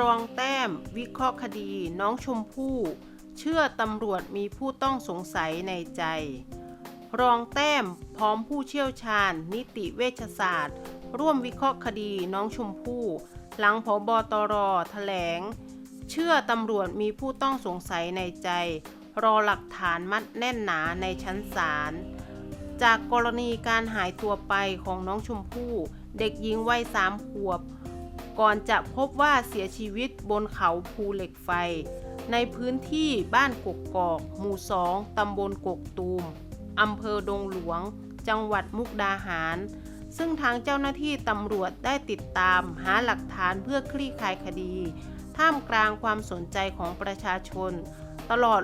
รองแต้ม วิเคราะห์คดี น้องชมพู่ เชื่อตำรวจมีผู้ต้องสงสัยในใจ รองแต้มพร้อมผู้เชี่ยวชาญ นิติเวชศาสตร์ ร่วมวิเคราะห์คดีน้องชมพู่ หลังพบตรแถลง เชื่อตำรวจมีผู้ต้องสงสัยในใจ รอหลักฐานมัดแน่นหนาในชั้นศาลจากกรณีการหายตัวไปของน้องชมพู่ เด็กหญิงวัยสามขวบ ก่อนจะพบว่าเสียชีวิตบนเขาภูเหล็กไฟ ในพื้นที่บ้านกกกอก หมู่สองตำบลกกตูมอำเภอดงหลวง จังหวัดมุกดาหาร ซึ่งทางเจ้าหน้าที่ตำรวจได้ติดตามหาหลักฐานเพื่อคลี่คลายคดี ท่ามกลางความสนใจของประชาชน ตลอด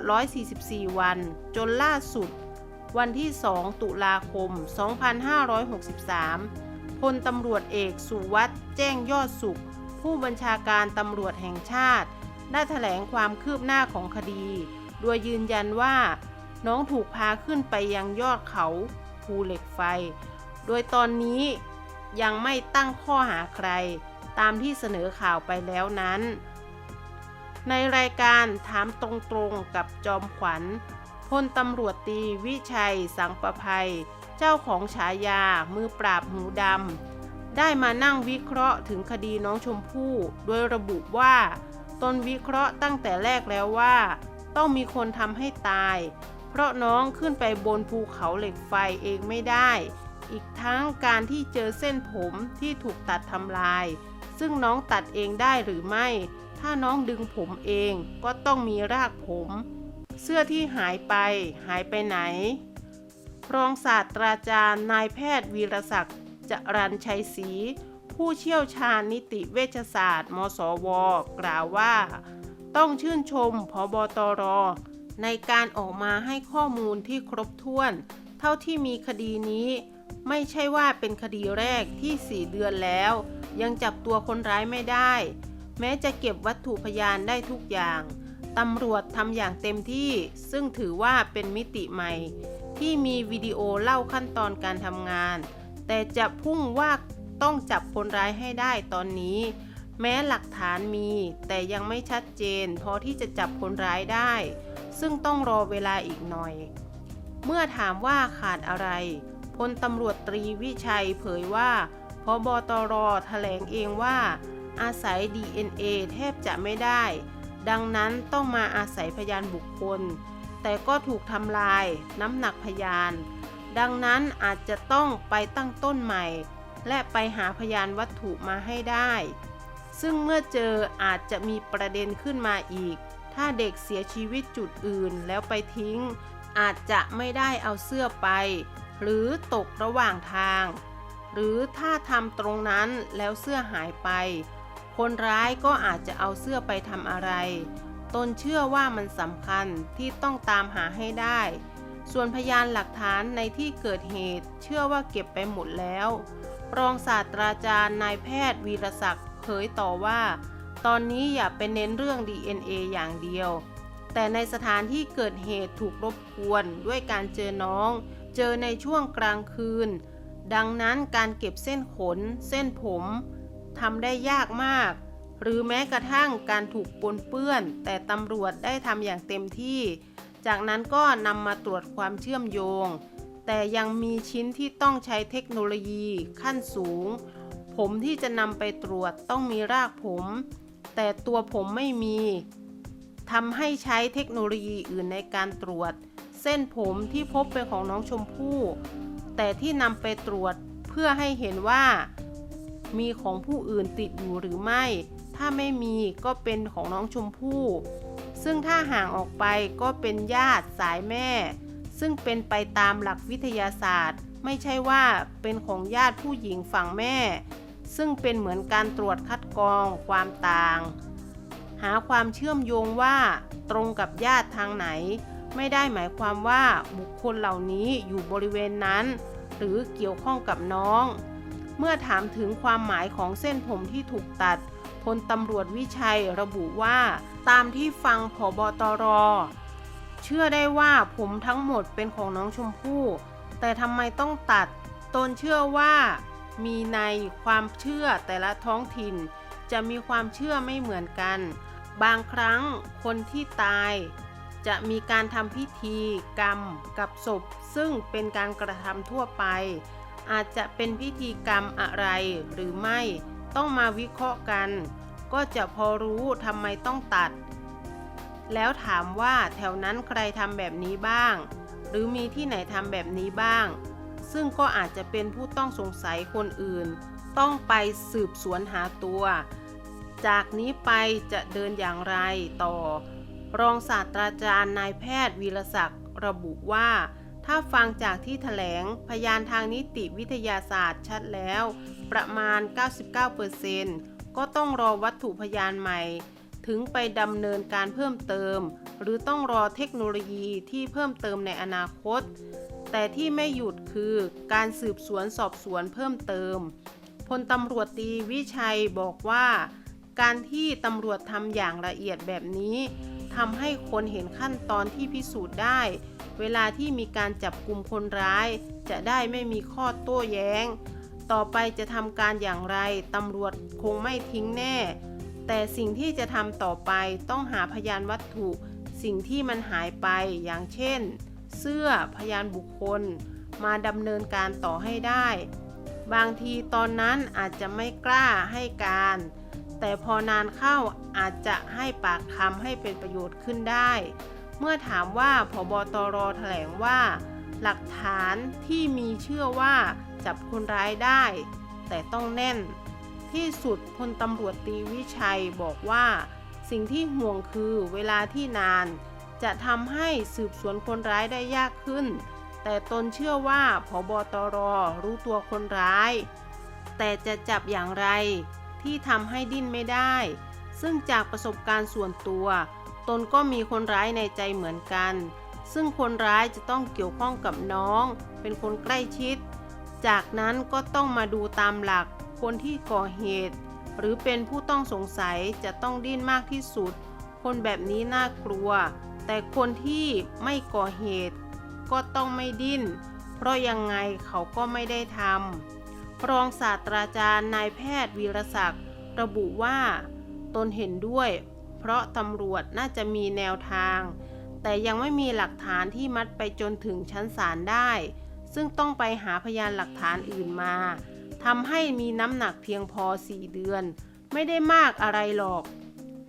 144 วัน จนล่าสุด วันที่ 2 ตุลาคม 2563 พลตำรวจเอกสุวัสด์แจ้งยอดสุข ผู้บัญชาการตำรวจแห่งชาติ ได้แถลงความคืบหน้าของคดี โดยยืนยันว่า น้องถูกพาขึ้นไปยังยอดเขาภูเหล็กไฟ โดยตอนนี้ยังไม่ตั้งข้อหาใคร ตามที่เสนอข่าวไปแล้วนั้น ในรายการถามตรงๆกับจอมขวัญพลตำรวจตีวิชัยสังประภัย เจ้าของฉายา มือปราบหูดำ ได้มานั่งวิเคราะห์ถึงคดีน้องชมพู่ โดยระบุว่าตนวิเคราะห์ตั้งแต่แรกแล้วว่า ต้องมีคนทำให้ตาย เพราะน้องขึ้นไปบนภูเขาเหล็กไฟเองไม่ได้ อีกทั้งการที่เจอเส้นผมที่ถูกตัดทำลาย ซึ่งน้องตัดเองได้หรือไม่ ถ้าน้องดึงผมเองก็ต้องมีรากผม เสื้อที่หายไปหายไปไหน รองศาสตราจารย์นายแพทย์วีรศักดิ์จรัญชัยศรีผู้เชี่ยวชาญนิติเวชศาสตร์ มสว กล่าวว่า ต้องชื่นชมพบตร ในการออกมาให้ข้อมูลที่ครบถ้วน เท่าที่มีคดีนี้ ไม่ใช่ว่าเป็นคดีแรกที่ 4 เดือนแล้ว ยังจับตัวคนร้ายไม่ได้ แม้จะเก็บวัตถุพยานได้ทุกอย่าง ตำรวจทำอย่างเต็มที่ ซึ่งถือว่าเป็นมิติใหม่ ที่มีวิดีโอเล่าขั้นตอนการทำงาน แต่จะพุ่งว่าต้องจับคนร้ายให้ได้ตอนนี้ แม้หลักฐานมี แต่ยังไม่ชัดเจน พอที่จะจับคนร้ายได้ ซึ่งต้องรอเวลาอีกหน่อย เมื่อถามว่าขาดอะไรพลตำรวจตรีวิชัยเผยว่าพบตรแถลงเองว่า อาศัย DNA แทบจะไม่ได้ ดังนั้นต้องมาอาศัยพยานบุคคล แต่ก็ถูกทำลายน้ำหนักพยาน ดังนั้นอาจจะต้องไปตั้งต้นใหม่ และไปหาพยานวัตถุมาให้ได้ ซึ่งเมื่อเจออาจจะมีประเด็นขึ้นมาอีก ถ้าเด็กเสียชีวิตจุดอื่นแล้วไปทิ้ง อาจจะไม่ได้เอาเสื้อไป หรือตกระหว่างทาง หรือถ้าทำตรงนั้นแล้วเสื้อหายไป คนร้ายก็อาจจะเอาเสื้อไปทำอะไร ตนเชื่อว่ามันสำคัญที่ต้องตามหาให้ได้ ส่วนพยานหลักฐานในที่เกิดเหตุ เชื่อว่าเก็บไปหมดแล้ว รองศาสตราจารย์นายแพทย์วีรศักดิ์เผยต่อว่า ตอนนี้อย่าไปเน้นเรื่อง DNA อย่างเดียว แต่ในสถานที่เกิดเหตุถูกรบกวนด้วยการเจอน้อง เจอในช่วงกลางคืน ดังนั้นการเก็บเส้นขน เส้นผม ทำได้ยากมาก หรือแม้กระทั่งการถูกปนเปื้อน แต่ตำรวจได้ทำอย่างเต็มที่ จากนั้นก็นำมาตรวจความเชื่อมโยง แต่ยังมีชิ้นที่ต้องใช้เทคโนโลยีขั้นสูง ผมที่จะนำไปตรวจต้องมีรากผม แต่ตัวผมไม่มีทำให้ใช้เทคโนโลยีอื่นในการตรวจ เส้นผมที่พบเป็นของน้องชมพู่ แต่ที่นำไปตรวจเพื่อให้เห็นว่า มีของผู้อื่นติดอยู่หรือไม่ ถ้าไม่มีก็เป็นของน้องชมพู่ ซึ่งถ้าห่างออกไปก็เป็นญาติสายแม่ ซึ่งเป็นไปตามหลักวิทยาศาสตร์ ไม่ใช่ว่าเป็นของญาติผู้หญิงฝั่งแม่ ซึ่งเป็นเหมือนการตรวจคัดกรองความต่าง หาความเชื่อมโยงว่าตรงกับญาติทางไหน ไม่ได้หมายความว่าบุคคลเหล่านี้อยู่บริเวณนั้น หรือเกี่ยวข้องกับน้อง เมื่อถามถึงความหมายของเส้นผมที่ถูกตัดพลตำรวจวิชัยระบุว่า ตามที่ฟังผบตร เชื่อได้ว่าผมทั้งหมดเป็นของน้องชมพู่แต่ทำไมต้องตัด ตนเชื่อว่ามีในความเชื่อแต่ละท้องถิ่น จะมีความเชื่อไม่เหมือนกัน บางครั้งคนที่ตาย จะมีการทำพิธีกรรมกับศพ ซึ่งเป็นการกระทำทั่วไป อาจจะเป็นพิธีกรรมอะไรหรือไม่ ต้องมาวิเคราะห์กัน ก็จะพอรู้ทำไมต้องตัด แล้วถามว่าแถวนั้นใครทำแบบนี้บ้าง หรือมีที่ไหนทำแบบนี้บ้าง ซึ่งก็อาจจะเป็นผู้ต้องสงสัยคนอื่น ต้องไปสืบสวนหาตัว จากนี้ไปจะเดินอย่างไรต่อ รองศาสตราจารย์นายแพทย์วีรศักดิ์ระบุว่า ถ้าฟังจากที่แถลงพยานทางนิติวิทยาศาสตร์ชัดแล้ว ประมาณ 99%ก็ต้องรอวัตถุพยานใหม่ ถึงไปดำเนินการเพิ่มเติม หรือต้องรอเทคโนโลยีที่เพิ่มเติมในอนาคต แต่ที่ไม่หยุดคือการสืบสวนสอบสวนเพิ่มเติมพลตำรวจตีวิชัยบอกว่า การที่ตำรวจทำอย่างละเอียดแบบนี้ทำให้คนเห็นขั้นตอนที่พิสูจน์ได้ เวลาที่มีการจับกลุ่มคนร้าย จะได้ไม่มีข้อโต้แย้ง ต่อไปจะทำการอย่างไรตำรวจคงไม่ทิ้งแน่ แต่สิ่งที่จะทำต่อไปต้องหาพยานวัตถุ สิ่งที่มันหายไปอย่างเช่น เสื้อพยานบุคคล มาดำเนินการต่อให้ได้ บางทีตอนนั้นอาจจะไม่กล้าให้การ แต่พอนานเข้าอาจจะให้ปากคำให้เป็นประโยชน์ขึ้นได้ เมื่อถามว่าพบตรแถลงว่า หลักฐานที่มีเชื่อว่าจับคนร้ายได้ แต่ต้องแน่น ที่สุดพลตำรวจตีวิชัยบอกว่า สิ่งที่ห่วงคือเวลาที่นาน จะทำให้สืบสวนคนร้ายได้ยากขึ้น แต่ตนเชื่อว่าพบตรรู้ตัวคนร้าย แต่จะจับอย่างไรที่ทำให้ดิ้นไม่ได้ ซึ่งจากประสบการณ์ส่วนตัว ตนก็มีคนร้ายในใจเหมือนกัน ซึ่งคนร้ายจะต้องเกี่ยวข้องกับน้อง เป็นคนใกล้ชิด จากนั้นก็ต้องมาดูตามหลักคนที่ก่อเหตุ หรือเป็นผู้ต้องสงสัยจะต้องดิ้นมากที่สุด คนแบบนี้น่ากลัว แต่คนที่ไม่ก่อเหตุ ก็ต้องไม่ดิ้น เพราะยังไงเขาก็ไม่ได้ทำรองศาสตราจารย์นายแพทย์วีรศักดิ์ระบุว่า ตนเห็นด้วย เพราะตำรวจน่าจะมีแนวทาง แต่ยังไม่มีหลักฐานที่มัดไปจนถึงชั้นศาลได้ ซึ่งต้องไปหาพยานหลักฐานอื่นมาทำให้มีน้ำหนักเพียงพอ4เดือน ไม่ได้มากอะไรหรอก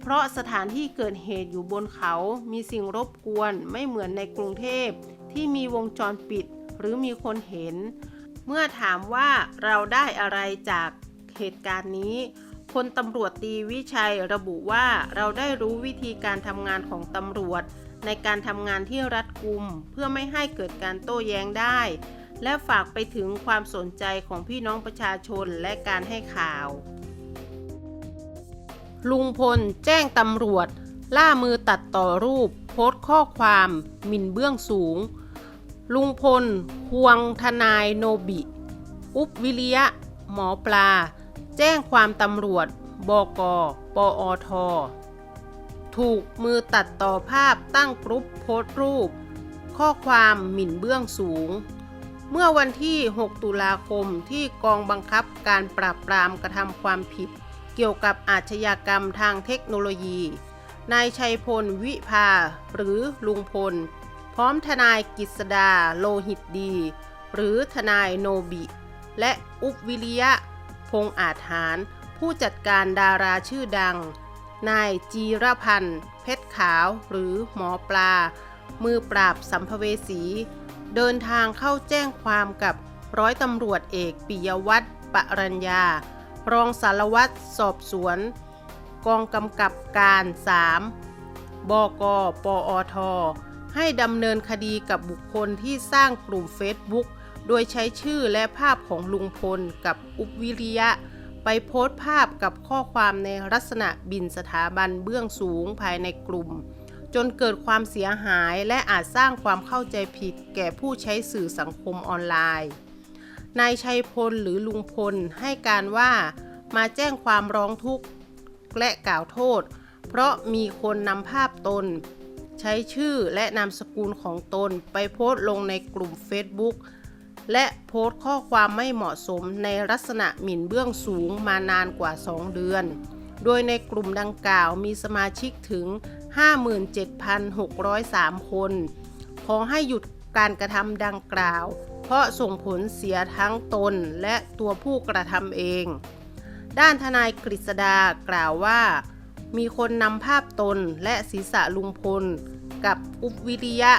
เพราะสถานที่เกิดเหตุอยู่บนเขามีสิ่งรบกวนไม่เหมือนในกรุงเทพที่มีวงจรปิดหรือมีคนเห็น เมื่อถามว่าเราได้อะไรจากเหตุการณ์นี้ พลตำรวจตีวิชัยระบุว่าเราได้รู้วิธีการทำงานของตำรวจ ในการทำงานที่รัดกุม เพื่อไม่ให้เกิดการโต้แย้งได้ และฝากไปถึงความสนใจของพี่น้องประชาชนและการให้ข่าว ลุงพลแจ้งตำรวจ ล่ามือตัดต่อรูป โพสต์ข้อความหมิ่นเบื้องสูง ลุงพลควงทนายโนบิ อุบวิริยะ หมอปลา แจ้งความตำรวจ บก ปอท ถูกมือตัดต่อภาพตั้งกรุ๊ปโพสต์รูป ข้อความหมิ่นเบื้องสูง เมื่อวันที่ 6 ตุลาคมที่กองบังคับการปราบปรามกระทำความผิด เกี่ยวกับอาชญากรรมทางเทคโนโลยี นายชัยพลวิภา หรือลุงพล พร้อมทนายกิษดาโลหิตดี หรือทนายโนบิ และอุบวิริยะ พงษ์อาจหาร ผู้จัดการดาราชื่อดัง นายจีรพันธ์ เพชรขาวหรือหมอปลา มือปราบสัมภเวสี เดินทางเข้าแจ้งความกับร้อยตำรวจเอกปิยวัฒน์ปรัญญา รองสารวัตรสอบสวน กองกำกับการ 3 บก ปอท ให้ดำเนินคดีกับบุคคลที่สร้างกลุ่มเฟซบุ๊ก โดยใช้ชื่อและภาพของลุงพลกับอุบวิริยะ ไปโพสต์ภาพกับข้อความในลักษณะบินสถาบันเบื้องสูงภายในกลุ่ม จนเกิดความเสียหายและอาจสร้างความเข้าใจผิดแก่ผู้ใช้สื่อสังคมออนไลน์ นายชัยพลหรือลุงพลให้การว่ามาแจ้งความร้องทุกข์และกล่าวโทษ เพราะมีคนนำภาพตน ใช้ชื่อและนามสกุลของตนไปโพสต์ลงในกลุ่ม Facebook และโพสต์ข้อความไม่เหมาะสมในลักษณะหมิ่นเบื้องสูงมานานกว่า 2 เดือน โดยในกลุ่มดังกล่าวมีสมาชิกถึง 57,603 คน ขอให้หยุดการกระทำดังกล่าว เพราะส่งผลเสียทั้งตนและตัวผู้กระทำเอง ด้านทนายกฤษดากล่าวว่า มีคนนำภาพตนและศีรษะลุงพล กับอุบวิริยะ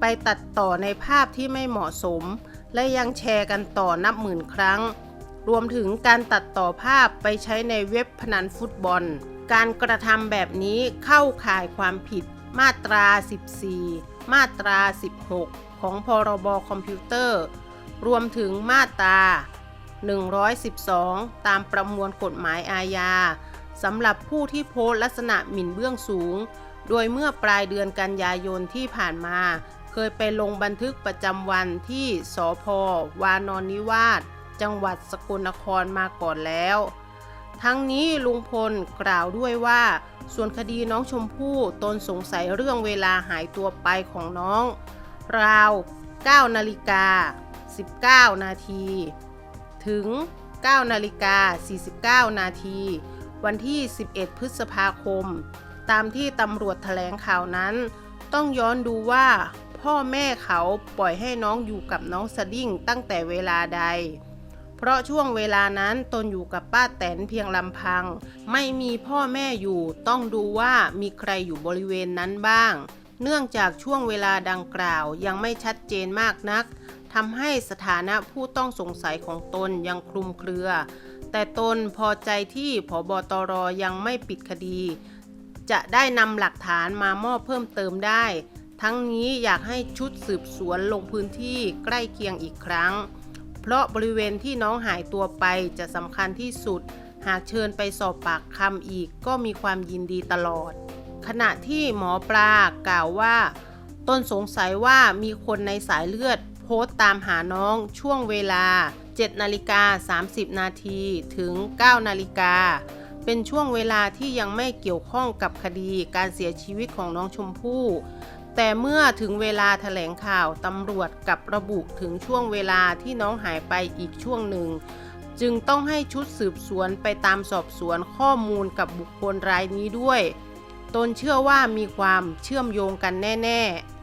ไปตัดต่อในภาพที่ไม่เหมาะสม และยังแชร์กันต่อนับหมื่นครั้ง รวมถึงการตัดต่อภาพไปใช้ในเว็บพนันฟุตบอล การกระทำแบบนี้เข้าข่ายความผิดมาตรา 14 มาตรา 16 ของพรบคอมพิวเตอร์ รวมถึงมาตรา 112 ตามประมวลกฎหมายอาญาสำหรับผู้ที่โพสลักษณะหมิ่นเบื้องสูง โดยเมื่อปลายเดือนกันยายนที่ผ่านมา เคยไปลงบันทึกประจำวันที่สพวานอนนิวาสจังหวัดสกลนครมาก่อนแล้ว ทั้งนี้ลุงพลกล่าวด้วยว่า ส่วนคดีน้องชมพู่ตนสงสัยเรื่องเวลาหายตัวไปของน้อง ราว 9 นาฬิกา 19 นาที ถึง 9 นาฬิกา 49 นาที วันที่ 11 พฤษภาคม ตามที่ตำรวจแถลงข่าวนั้น ต้องย้อนดูว่า พ่อแม่เขาปล่อยให้น้องอยู่กับน้องสดิ้งตั้งแต่เวลาใด เพราะช่วงเวลานั้นตนอยู่กับป้าแตนเพียงลำพัง ไม่มีพ่อแม่อยู่ต้องดูว่ามีใครอยู่บริเวณนั้นบ้าง เนื่องจากช่วงเวลาดังกล่าวยังไม่ชัดเจนมากนักทำให้สถานะผู้ต้องสงสัยของตนยังคลุมเครือ แต่ตนพอใจที่ผบตรยังไม่ปิดคดี จะได้นำหลักฐานมามอบเพิ่มเติมได้ ทั้งนี้อยากให้ชุดสืบสวนลงพื้นที่ใกล้เคียงอีกครั้ง เพราะบริเวณที่น้องหายตัวไปจะสำคัญที่สุด หากเชิญไปสอบปากคำอีกก็มีความยินดีตลอด ขณะที่หมอปลากล่าวว่าต้นสงสัยว่ามีคนในสายเลือดโพสต์ตามหาน้องช่วงเวลา 7 นาฬิกา 30 นาทีถึง 9 นาฬิกา เป็นช่วงเวลาที่ยังไม่เกี่ยวข้องกับคดีการเสียชีวิตของน้องชมพู่ แต่เมื่อถึงเวลาแถลงข่าวตำรวจกับระบุถึงช่วงเวลาที่น้องหายไปอีกช่วงหนึ่ง จึงต้องให้ชุดสืบสวนไปตามสอบสวนข้อมูลกับบุคคลรายนี้ด้วย ตนเชื่อว่ามีความเชื่อมโยงกันแน่ ๆ